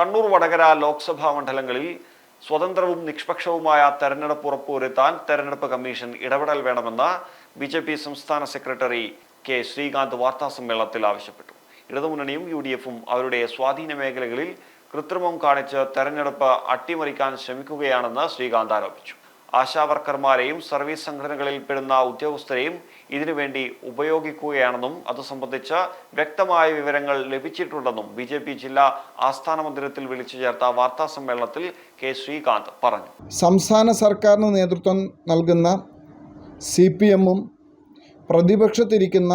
കണ്ണൂർ വടകര ലോക്സഭാ മണ്ഡലങ്ങളിൽ സ്വതന്ത്രവും നിഷ്പക്ഷവുമായ തെരഞ്ഞെടുപ്പ് ഉറപ്പുവരുത്താൻ തെരഞ്ഞെടുപ്പ് കമ്മീഷൻ ഇടപെടൽ വേണമെന്ന് ബി ജെ പി സംസ്ഥാന സെക്രട്ടറി കെ ശ്രീകാന്ത് വാർത്താസമ്മേളനത്തിൽ ആവശ്യപ്പെട്ടു. ഇടതുമുന്നണിയും യു ഡി എഫും അവരുടെ സ്വാധീന മേഖലകളിൽ കൃത്രിമം കാണിച്ച് തെരഞ്ഞെടുപ്പ് അട്ടിമറിക്കാൻ ശ്രമിക്കുകയാണെന്ന് ശ്രീകാന്ത് ആരോപിച്ചു. ആശാവർക്കർമാരെയും സർവീസ് സംഘടനകളിൽ പെടുന്ന ഉദ്യോഗസ്ഥരെയും ഇതിനുവേണ്ടി ഉപയോഗിക്കുകയാണെന്നും അത് സംബന്ധിച്ച് വ്യക്തമായ വിവരങ്ങൾ ലഭിച്ചിട്ടുണ്ടെന്നും ബി ജെ പി ജില്ലാ ആസ്ഥാന മന്ദിരത്തിൽ വിളിച്ചു ചേർത്ത വാർത്താ സമ്മേളനത്തിൽ കെ ശ്രീകാന്ത് പറഞ്ഞു. സംസ്ഥാന സർക്കാരിന് നേതൃത്വം നൽകുന്ന സി പി എമ്മും പ്രതിപക്ഷത്തിരിക്കുന്ന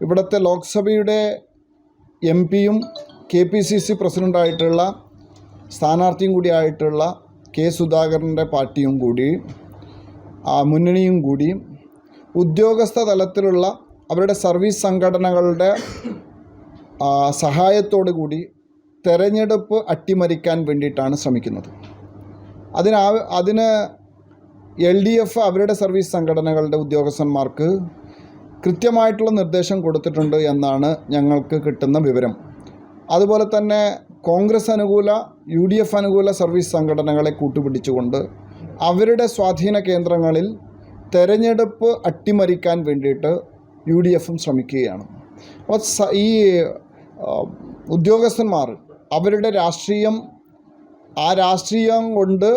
ഇവിടുത്തെ ലോക്സഭയുടെ എം പിയും കെ പി സി സി പ്രസിഡന്റായിട്ടുള്ള സ്ഥാനാർത്ഥിയും കൂടിയായിട്ടുള്ള കെ സുധാകരന്റെ പാർട്ടിയും കൂടി മുന്നണിയും കൂടി ഉദ്യോഗസ്ഥ തലത്തിലുള്ള അവരുടെ സർവീസ് സംഘടനകളുടെ സഹായത്തോടു കൂടി തെരഞ്ഞെടുപ്പ് അട്ടിമറിക്കാൻ വേണ്ടിയിട്ടാണ് ശ്രമിക്കുന്നത്. അതിനാ അതിന് എൽ ഡി എഫ് അവരുടെ സർവീസ് സംഘടനകളുടെ ഉദ്യോഗസ്ഥന്മാർക്ക് കൃത്യമായിട്ടുള്ള നിർദ്ദേശം കൊടുത്തിട്ടുണ്ട് എന്നാണ് ഞങ്ങൾക്ക് കിട്ടുന്ന വിവരം. അതുപോലെ തന്നെ കോൺഗ്രസ് അനുകൂല യു ഡി എഫ് അനുകൂല സർവീസ് സംഘടനകളെ കൂട്ടുപിടിച്ചുകൊണ്ട് അവരുടെ സ്വാധീന കേന്ദ്രങ്ങളിൽ തെരഞ്ഞെടുപ്പ് അട്ടിമറിക്കാൻ വേണ്ടിയിട്ട് യു ഡി എഫും ശ്രമിക്കുകയാണ് അപ്പോൾ ഈ ഉദ്യോഗസ്ഥന്മാർ അവരുടെ രാഷ്ട്രീയം ആ രാഷ്ട്രീയം കൊണ്ട്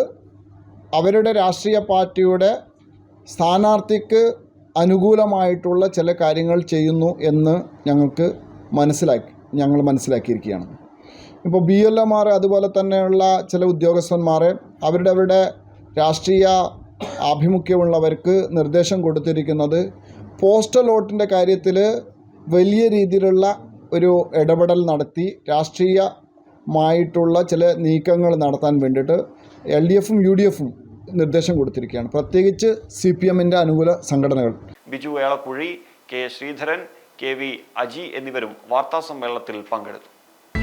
അവരുടെ രാഷ്ട്രീയ പാർട്ടിയുടെ സ്ഥാനാർത്ഥിക്ക് അനുകൂലമായിട്ടുള്ള ചില കാര്യങ്ങൾ ചെയ്യുന്നു എന്ന് ഞങ്ങൾക്ക് മനസ്സിലാക്കി ഞങ്ങൾ മനസ്സിലാക്കിയിരിക്കുകയാണ്. ഇപ്പോൾ ബി എൽ എമാർ അതുപോലെ തന്നെയുള്ള ചില ഉദ്യോഗസ്ഥന്മാർ അവരുടെ അവരുടെ രാഷ്ട്രീയ ആഭിമുഖ്യമുള്ളവർക്ക് നിർദ്ദേശം കൊടുത്തിരിക്കുന്നത് പോസ്റ്റൽ വോട്ടിന്റെ കാര്യത്തിൽ വലിയ രീതിയിലുള്ള ഒരു ഇടപെടൽ നടത്തി രാഷ്ട്രീയമായിട്ടുള്ള ചില നീക്കങ്ങൾ നടത്താൻ വേണ്ടിയിട്ട് എൽ ഡി എഫും യു ഡി എഫും നിർദ്ദേശം കൊടുത്തിരിക്കുകയാണ്. പ്രത്യേകിച്ച് സി പി എമ്മിന്റെ അനുകൂല സംഘടനകൾ. Biju Elakkuzhi K Sreedharan K V Aji എന്നിവരും വാർത്താ സമ്മേളനത്തിൽ പങ്കെടുത്തു.